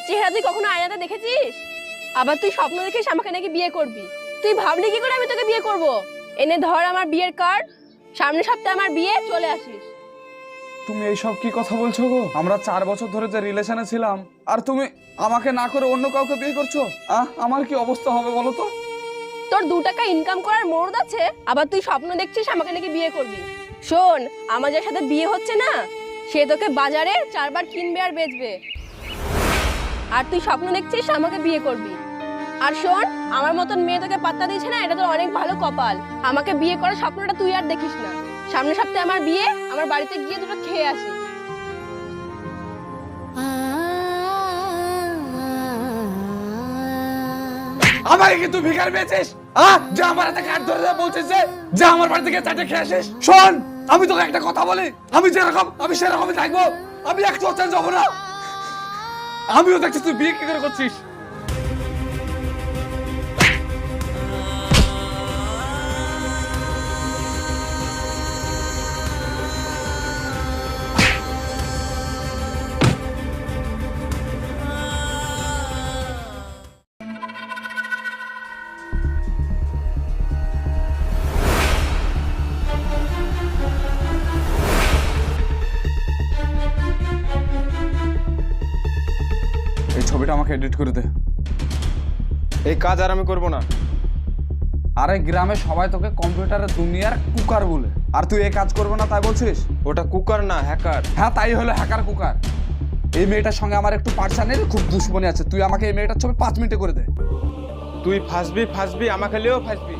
নিজের চেহারা তুই কখনো আয়নাতে দেখেছিস? আবার তুই স্বপ্ন দেখিস আমাকে নাকি বিয়ে করবি। তুই ভাবলি কি করে আমি তোকে বিয়ে করব? এনে ধর আমার বিয়ের কার্ড সামনের সপ্তাহে আমার বিয়ে চলে আসিস। তুমি এইসব কি কথা বলছো গো? আমরা চার বছর ধরে যে রিলেশনে ছিলাম আর তুমি আমাকে না করে অন্য কাউকে বিয়ে করছ? আহ আমার কি অবস্থা হবে বলো তো? তোর দু টাকা ইনকাম করার মোড় আছে আবার তুই স্বপ্ন দেখছিস আমাকে নাকি বিয়ে করবি। শোন আমার যার সাথে বিয়ে হচ্ছে না সে তোকে বাজারে চারবার কিনবে আর বেচবে। আর তুই স্বপ্ন দেখছিস আমাকে বিয়ে করবি। আর শোন, আমার মতন মেয়ে তোকে পাত্তা দিচ্ছে না, এটা তোর অনেক ভালো কপাল। আমাকে বিয়ে করার স্বপ্নটা তুই আর দেখিস না। সামনের সপ্তাহে আমার বিয়ে, আমার বাড়িতে গিয়ে দুটো খেয়ে আসি আমাকে কি তুই পেয়েছিস? যে আমার হাতে কাঠ ধরে দেয় বলছিস যে আমার বাড়ি থেকে চারটে খেয়ে আসিস। শোন, আমি তোকে একটা কথা বলি। আমি যেরকম, আমি সেরকমই থাকব। আমি একটু চেঞ্জ হব না। আমিও দেখছি তুই বিয়ে কি করে করছিস? আমাকে এডিট করে দে। এই কাজ আর আমি করব না। আরে গ্রামে সবাই তোকে কম্পিউটারের দুনিয়ার কুকার বলে। আর তুই এই কাজ করব না তাই বলছিস? ওটা কুকার না হ্যাকার। হ্যাঁ তাই হলো হ্যাকার কুকার। এই মেয়েটার সঙ্গে আমার একটু পার্সানের খুব দুশ্মনী আছে। তুই আমাকে এই মেয়েটার ছবি পাঁচ মিনিটে করে দে। তুই ফাঁসবি ফাঁসবি আমাকে লিয়েও ফাঁসবি।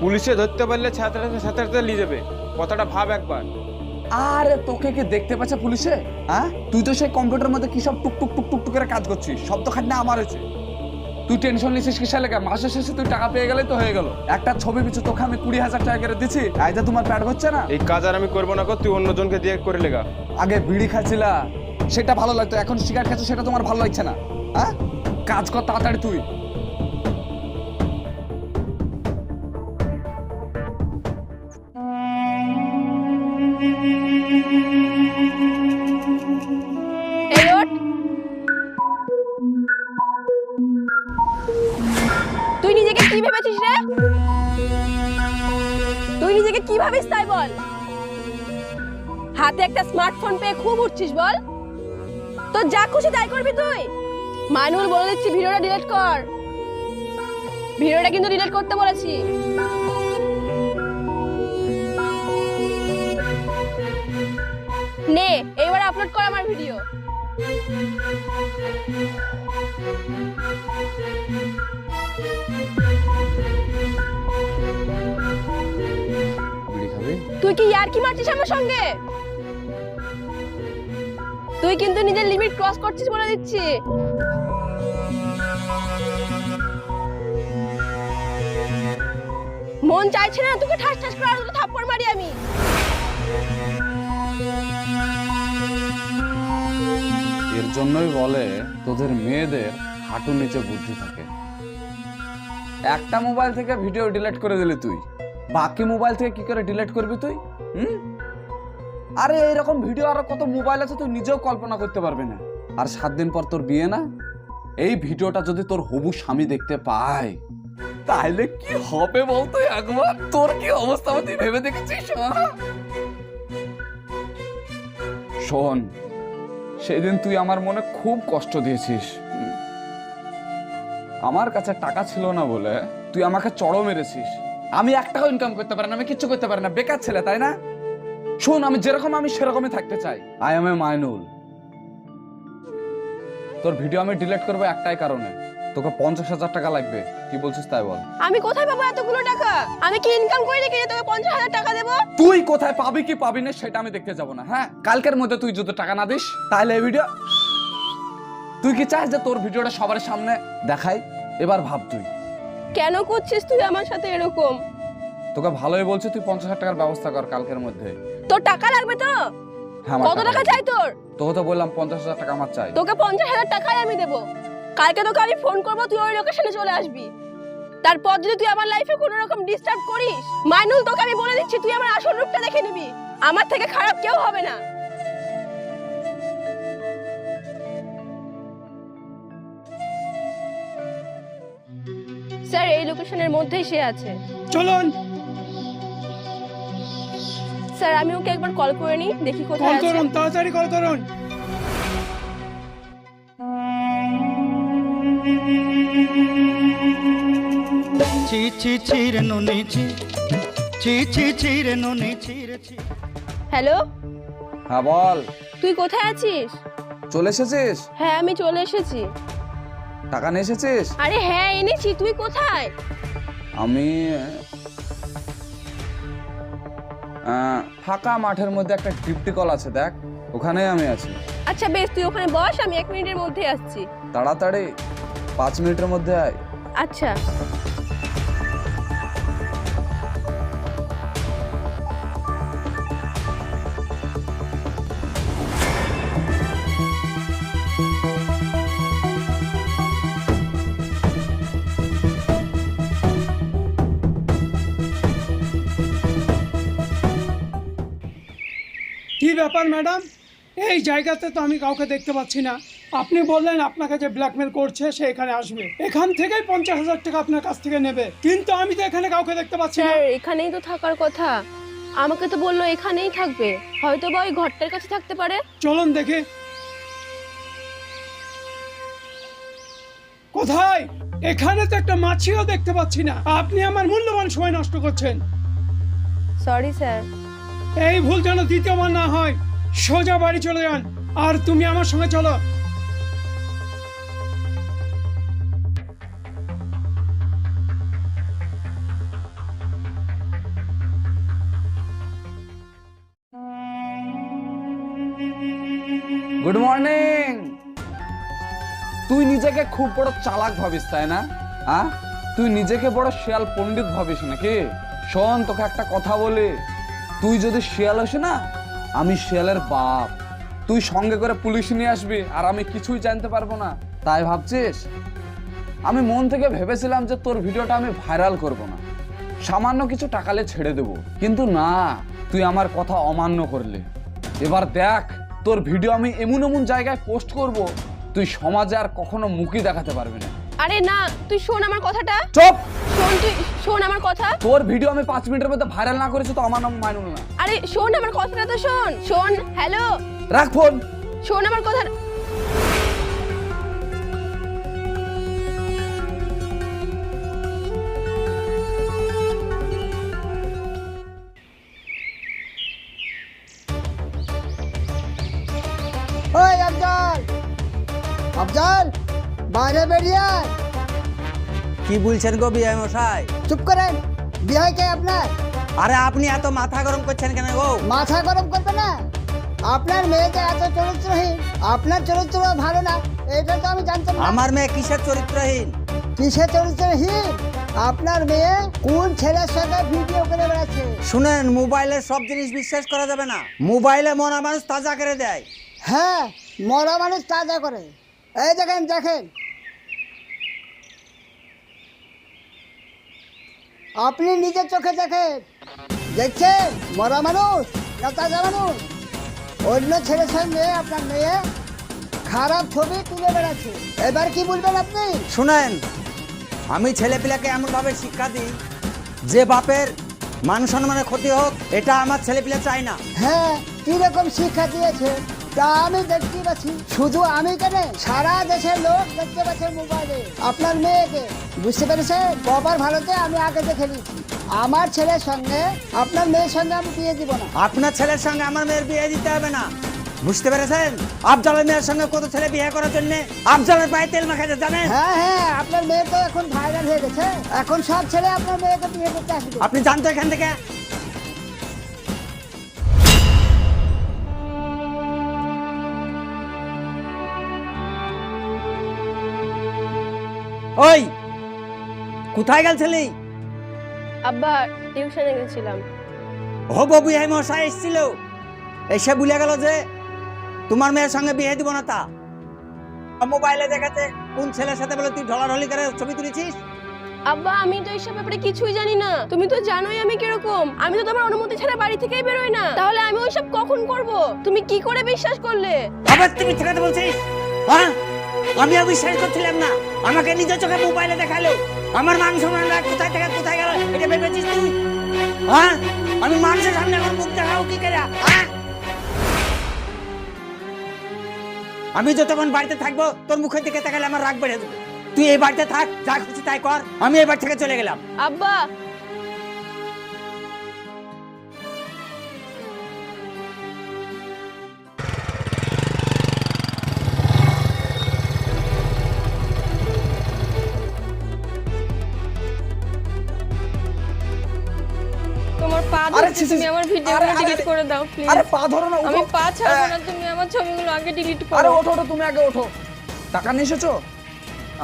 পুলিশে ধরতে পারলে ছাত্রাতে ছাত্রাতে নিয়ে যাবে। কথাটা ভাব একবার। আরে তোকে কি দেখতে পাচ্ছে পুলিশে? হ্যাঁ তুই তো সেই কম্পিউটারের মধ্যে কি সব টুক টুক টুক টুক টুক করে কাজ করছিস? সব তো খাটনা আমার হয়েছে। তুই টেনশন নিছিস কিসের লেগে? মাসের শেষে তুই টাকা পেয়ে গেলেই তো হয়ে গেল। একটা ছবি পিছু তোকে আমি কুড়ি হাজার টাকা করে দিচ্ছি। আইতে তোমার প্যাড হচ্ছে না? এই কাজ আর আমি করব না তুই অন্যজনকে দিয়ে করে লেগা। আগে বিড়ি খাচ্ছিলা সেটা ভালো লাগতো এখন সিগারেট খাচ্ছ সেটা তোমার ভালো লাগছে না। হ্যাঁ কাজ কর তাড়াতাড়ি তুই। কি ভেবেছিস রে? তুই নিজেকে কি ভাবিস তাই বল। হাতে একটা স্মার্টফোন পেয়ে খুব উঠছিস বল। তো যা খুশি তাই করবি তুই। মানুল বলে দিচ্ছি, ভিডিওটা ডিলিট কর। ভিডিওটা কিন্তু ডিলিট করতে বলেছি। নে এইবার আপলোড কর আমার ভিডিও বিড়ি তুই কি ইয়ার কি মারছিস আমার সঙ্গে? তুই কিন্তু নিজের লিমিট ক্রস করছিস বলে দিচ্ছি। মন চাইছে না তোকে ঠাস ঠাস করে আর দুটো থাপ্পড় মারি আমি। এর জন্যই বলে তোদের মেয়েদের হাঁটু নিচে বুদ্ধি থাকে। একটা মোবাইল থেকে ভিডিও ডিলিট করে দিলি তুই। বাকি মোবাইল থেকে কি করে ডিলিট করবি তুই? হুম? আরে এইরকম ভিডিও আরও কত মোবাইল আছে তুই নিজেও কল্পনা করতে পারবি না। আর সাত দিন পর তোর বিয়ে না? এই ভিডিওটা যদি তোর হবু স্বামী দেখতে পায় তাহলে কি হবে বলতো একবার? তোর কি অবস্থা তুই ভেবে দেখেছিস? শোন, সেদিন তুই আমার মনে খুব কষ্ট দিয়েছিস। আমার কাছে টাকা ছিল না বলে তুই আমাকে চড়ো মেরেছিস। আমি এক টাকাও ইনকাম করতে পারি না আমি কিচ্ছু করতে পারি না। বেকার ছেলে তাই না? শোন আমি যেরকম আমি সেরকমই থাকতে চাই। আই এম এ মাইনুল তোর ভিডিও আমি ডিলিট করব একটাই কারণে। তোকে পঞ্চাশ হাজার টাকা লাগবে। কি বলছিস তাই বল। আমি কোথায় পাবো এতগুলো টাকা? আমি কি ইনকাম করি যে তোকে পঞ্চাশ হাজার টাকা দেবো? তুই কোথায় পাবি কি পাবি না সেটা আমি দেখতে যাব না হ্যাঁ? কালকের মধ্যে তুই যদি টাকা না দিস তাহলে এই ভিডিও তুই কি চাস যে তোর ভিডিওটা সবার সামনে দেখাই? এবার ভাব তুই। কেন করছিস তুই আমার সাথে এরকম? তোকে ভালোই বলছি তুই পঞ্চাশ হাজার টাকার ব্যবস্থা কর কালকের মধ্যে। তোর টাকা লাগবে তো? হ্যাঁ আমার কত টাকা চাই তোর? তোকে তো বললাম পঞ্চাশ হাজার টাকা আমার চাই। তোকে পঞ্চাশ হাজার টাকাই আমি দেবো। কালকে তোকে আমি ফোন করব তুই ওই লোকেশনে চলে আসবি। তারপর যদি তুই আমার লাইফে কোনো রকম ডিস্টার্ব করিস মাইনুল তোকে আমি বলে দিচ্ছি তুই আমার আসল রূপটা দেখে নিবি। আমার থেকে খারাপ কেউ হবে না। স্যার এই লোকেশনের মধ্যেই সে আছে। চলুন। স্যার আমি ওকে একবার কল করে নিই দেখি কল কোথায় আছে। করুন তাড়াতাড়ি কল করুন। ছি ছি ছি রে নুনি ছি। ছি ছি ছি রে নুনি ছি রে ছি। হ্যালো? হ্যাঁ বল। তুই কোথায় আছিস? চলে এসেছিস? হ্যাঁ আমি চলে এসেছি। টাকা নিয়ে এসেছিস? আরে হ্যাঁ এনেছি। তুই কোথায়? আমি ফাঁকা মাঠের মধ্যে একটা ডিপটি কল আছে দেখ। ওখানে আমি আছি। আচ্ছা বেশ তুই ওখানে বস আমি এক মিনিটের মধ্যে আসছি। তাড়াতাড়ি পাঁচ মিনিটের মধ্যে আয়। আচ্ছা। ব্যাপার ম্যাডাম? এই জায়গাতে তো আমি কাউকে দেখতে পাচ্ছি না। আপনি বললেন আপনাকে যে ব্ল্যাকমেল করছে সে এখানে আসবে। এখান থেকেই পঞ্চাশ হাজার টাকা আপনার কাছ থেকে নেবে। কিন্তু আমি তো এখানে কাউকে দেখতে পাচ্ছি না। স্যার এখানেই তো থাকার কথা। আমাকে তো বলল এখানেই থাকবে। হয়তো বা ওই ঘরটার কাছে থাকতে পারে। চলুন দেখি। কোথায়? এখানে তো একটা মাছিও দেখতে পাচ্ছি না। আপনি আমার মূল্যবান সময় নষ্ট করছেন। সরি স্যার এই ভুল যেন দ্বিতীয়বার না হয়, সোজা বাড়ি চলে যান, আর তুমি আমার সঙ্গে চলো। গুড মর্নিং তুই নিজেকে খুব বড় চালাক ভাবিস, তাই না? তুই নিজেকে বড় শিয়াল পণ্ডিত ভাবিস নাকি? শোন, তোকে একটা কথা বলি। তুই যদি শিয়াল আসে না আমি শিয়ালের বাপ। তুই সঙ্গে করে পুলিশ নিয়ে আসবি আর আমি কিছুই জানতে পারব না। তাই ভাবছিস? আমি মন থেকে ভেবেছিলাম যে তোর ভিডিওটা আমি ভাইরাল করব না। সামান্য কিছু টাকালে ছেড়ে দেব। কিন্তু না তুই আমার কথা অমান্য করলে। এবার দেখ তোর ভিডিও আমি এমন এমন জায়গায় পোস্ট করব তুই সমাজে আর কখনো মুখই দেখাতে পারবি না। আরে না তুই শোন আমার কথাটা। চুপ! তুই শোন আমার কথা। তোর ভিডিও আমি পাঁচ মিনিটের মধ্যে ভাইরাল না করেছি তো আমার নাম মাইনুল না। আরে শোন আমার কথাটা তো শোন। শোন হ্যালো রাখ ফোন। শোন আমার কথা। ওই আফজাল। আফজাল বাইরে বেরিয়ে। কি বলছেন গো বিআই মশাই? চুপ করেন। বিয়ে কে আপনার? আরে আপনি এত মাথা গরম করছেন কেন গো? মাথা গরম করবে না। আপনার মেয়েকে এত চরিত্রহীন আপনার চরিত্র ভালো না এটা তো আমি জানতাম না। আমার মেয়ে কিসের চরিত্রহীন? কিসে চরিত্রহীন? আপনার মেয়ে কোন ছেলের সাথে ভিডিও করে বেড়াচ্ছে? শুনেন মোবাইলের সব জিনিস বিশ্বাস করা যাবে না। মোবাইলে মরা মানুষ তাজা করে দেয়। হ্যাঁ মরা মানুষ তাজা করে। এই দেখেন দেখেন। আপনি নিজের চোখে দেখেন দেখছেন মরা মানুষ না তাজা মানুষ। অন্য ছেলের সঙ্গে আপনার মেয়ে খারাপ ছবি তুলে বেড়াচ্ছে। এবার কি বলবেন আপনি? শুনেন আমি ছেলে পিলাকে এমনভাবে শিক্ষা দিই যে বাপের মান সম্মানের ক্ষতি হোক এটা আমার ছেলে পিলা চাই না। হ্যাঁ কীরকম শিক্ষা দিয়েছে? তা আমি দেখতে পাচ্ছি শুধু আমি কেন সারা দেশের লোক দেখতে পাচ্ছে মোবাইলে। আপনার মেয়েকে বুঝতে পেরেছেন? কবার ভালোতে আমি আগে দেখে নিচ্ছি। আমার ছেলের সঙ্গে আপনার মেয়ের সঙ্গে আমি বিয়ে দিব না। আপনার ছেলের সঙ্গে আমার মেয়ের বিয়ে দিতে হবে না। বুঝতে পেরেছেন? আফজালের মেয়ের সঙ্গে কত ছেলে বিয়ে করার জন্য আফজালের পায়ে তেল মাখাতে জানেন? হ্যাঁ হ্যাঁ আপনার মেয়ে তো এখন ভাইরাল হয়ে গেছে। এখন সব ছেলে আপনার মেয়েকে বিয়ে করতে আসবে। আপনি জানতো এখান থেকে? ওই কোথায় গেছিলি আব্বা টিউশনে গেছিলাম। ও বাবু এই মশাই এসেছিল। এসে ভুলে গেল যে তোমার মেয়ের সঙ্গে বিয়ে দিব না তা। মোবাইলে দেখাতে কোন ছেলের সাথে বলে তুই ঢলাঢলি করে ছবি তুলেছিস? আব্বা আমি তো এইসব ব্যাপারে কিছুই জানি না। তুমি তো জানোই আমি কীরকম। আমি তো তোমার অনুমতি ছাড়া বাড়ি থেকেই বেরোই না। তাহলে আমি ওইসব কখন করব? তুমি কি করে বিশ্বাস করলে? আবার তুমি ঠেকাতে বলছিস? হ্যাঁ? আমিও বিশ্বাস করছিলাম না। আমাকে নিজের চোখে মোবাইলে দেখাল। আমার মান সম্মান রাখ, কোথায় থেকে কোথায় গেল, এটা ভেবেছিস তুই? হ্যাঁ? আমি মানুষের সামনে এখন মুখ দেখাও কি করে? হ্যাঁ? আমি যতক্ষণ বাড়িতে থাকব, তোর মুখের দিকে তাকালে আমার রাগ বেড়ে দেবে তুই এই বাড়িতে থাক, যা খুশি তাই কর। আমি এই বাড়ি থেকে চলে গেলাম। আব্বা তুমি আমার ভিডিওগুলো ডিলিট করে দাও প্লিজ আরে পা ধরো না আমি পা ছাড়বো হ্যাঁ। না তুমি আমার ছবিগুলো আগে ডিলিট আরে ওঠো ওঠো তুমি আগে ওঠো। টাকা নিয়ে এসেছ?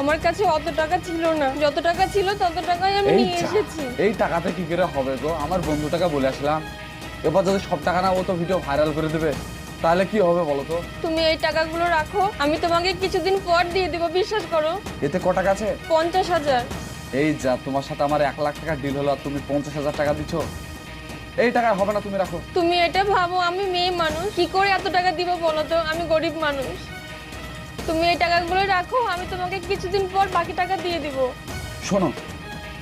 আমার কাছে অত টাকা ছিল না। যত টাকা ছিল তত টাকাই আমি নিয়ে এসেছি। এই টাকাতে কি করে হবে গো? আমার বন্ধুটাকে বলে আসলাম এবার যদি সব টাকা না ও তো ভিডিও ভাইরাল করে দেবে তাহলে কি হবে বলো তো? তুমি এই টাকাগুলো রাখো আমি তোমাকে কিছুদিন পর দিয়ে দেবো বিশ্বাস করো। এতে ক টাকা আছে? পঞ্চাশ হাজার। এই যা তোমার সাথে আমার এক লাখ টাকা ডিল হলো আর তুমি পঞ্চাশ হাজার টাকা দিছো। এই টাকা হবে না তুমি রাখো। তুমি এটা ভাবো আমি মেয়ে মানুষ। কি করে এত টাকা দিব বলো তো? আমি গরিব মানুষ। তুমি এই টাকাগুলো রাখো আমি তোমাকে কিছুদিন পর বাকি টাকা দিয়ে দিব। শোনো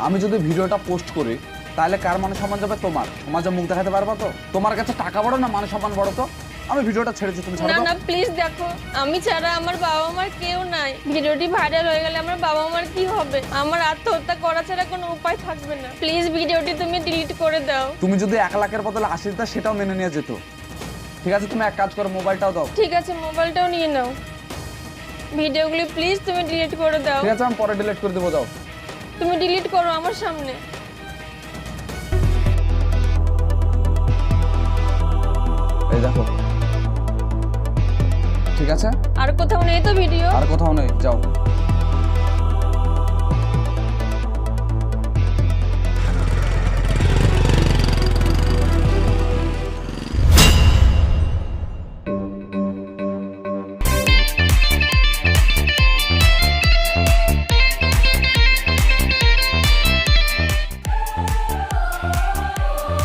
আমি যদি ভিডিওটা পোস্ট করি তাহলে কার মানুষ সম্মান যাবে? তোমার। সমাজে মুখ দেখাতে পারব তো? তোমার কাছে টাকা বড় না মানুষ সম্মান বড় তো? আমি ভিডিওটা ছেড়েছি তুমি ছাড়ো না না প্লিজ দেখো আমি ছাড়া আমার বাবা মার কেউ নাই। ভিডিওটি ভাইরাল হয়ে গেলে আমার বাবা মার কি হবে? আমার আত্মহত্যা করা ছাড়া কোনো উপায় থাকবে না। প্লিজ ভিডিওটি তুমি ডিলিট করে দাও। তুমি যদি এক লাখের বদলে আশি দিতে সেটাও মেনে নিয়ে যেত। ঠিক আছে তুমি এক কাজ করো মোবাইলটাও দাও। ঠিক আছে মোবাইলটাও নিয়ে নাও। ভিডিওগুলি প্লিজ তুমি ডিলিট করে দাও। ঠিক আছে আমি পরে ডিলিট করে দেবো দাও। তুমি ডিলিট করো আমার সামনে। এই দেখো ঠিক আছে? আর কোথাও নেই তো ভিডিও? আর কোথাও নেই যাও।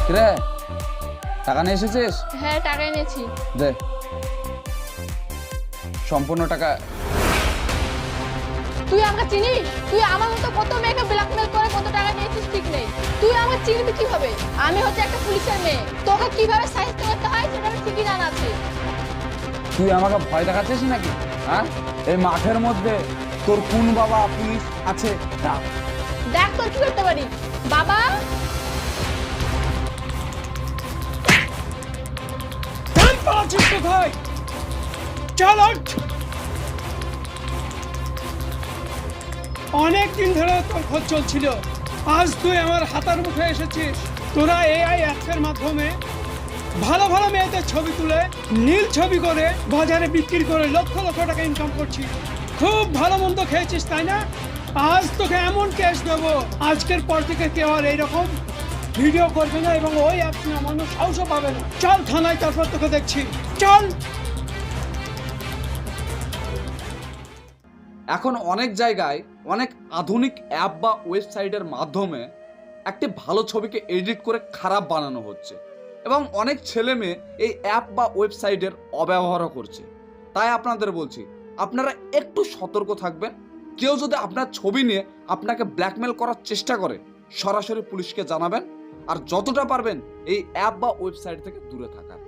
কিরে টাকা নিয়ে এসেছিস? হ্যাঁ টাকা এনেছি। দে। সম্পূর্ণ টাকা তুই আমাকে চিনিস? তুই আমার মতো কত মেয়েকে ব্ল্যাকমেল করে কত টাকা নিয়েছিস ঠিক নেই। তুই আমাকে চিনবি কীভাবে? আমি হচ্ছে একটা পুলিশের মেয়ে। তোকে কীভাবে সাহিত্য করতে হয় সেটা আমি ঠিকই জানা আছে। তুই আমাকে ভয় দেখাচ্ছিস নাকি? হ্যাঁ? এই মাঠের মধ্যে তোর কোন বাবা পুলিশ আছে? না। দেখ তোর কি করতে পারি? বাবা? কোথায়? চল ওঠ। অনেক দিন ধরে তোর খোঁজ চলছিল। আজ তুই আমার হাতার মুখে এসেছিস। তোরা এআই অ্যাপসের মাধ্যমে ভালো ভালো মেয়েদের ছবি তুলে, নীল ছবি করে, বাজারে বিক্রি করে লক্ষ লক্ষ টাকা ইনকাম করছিস। খুব ভালো মন্দ খেয়েছিস, তাই না? আজ তোকে এমন ক্যাশ দেবো। আজকের পর থেকে কেউ আর এইরকম ভিডিও করবে না এবং ওই অ্যাপস নামানোর সাহসও পাবে না। চল থানায় তারপর তোকে দেখছি। চল! এখন অনেক জায়গায় অনেক আধুনিক অ্যাপ বা ওয়েবসাইটের মাধ্যমে একটি ভালো ছবিকে এডিট করে খারাপ বানানো হচ্ছে এবং অনেক ছেলে মেয়ে এই অ্যাপ বা ওয়েবসাইটের অব্যবহারও করছে। তাই আপনাদের বলছি, আপনারা একটু সতর্ক থাকবেন। কেউ যদি আপনার ছবি নিয়ে আপনাকে ব্ল্যাকমেল করার চেষ্টা করে, সরাসরি পুলিশকে জানাবেন আর যতটা পারবেন এই অ্যাপ বা ওয়েবসাইট থেকে দূরে থাকার।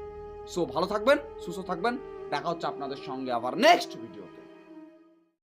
সো ভালো থাকবেন, সুস্থ থাকবেন। দেখা হচ্ছে আপনাদের সঙ্গে আবার নেক্সট ভিডিওতে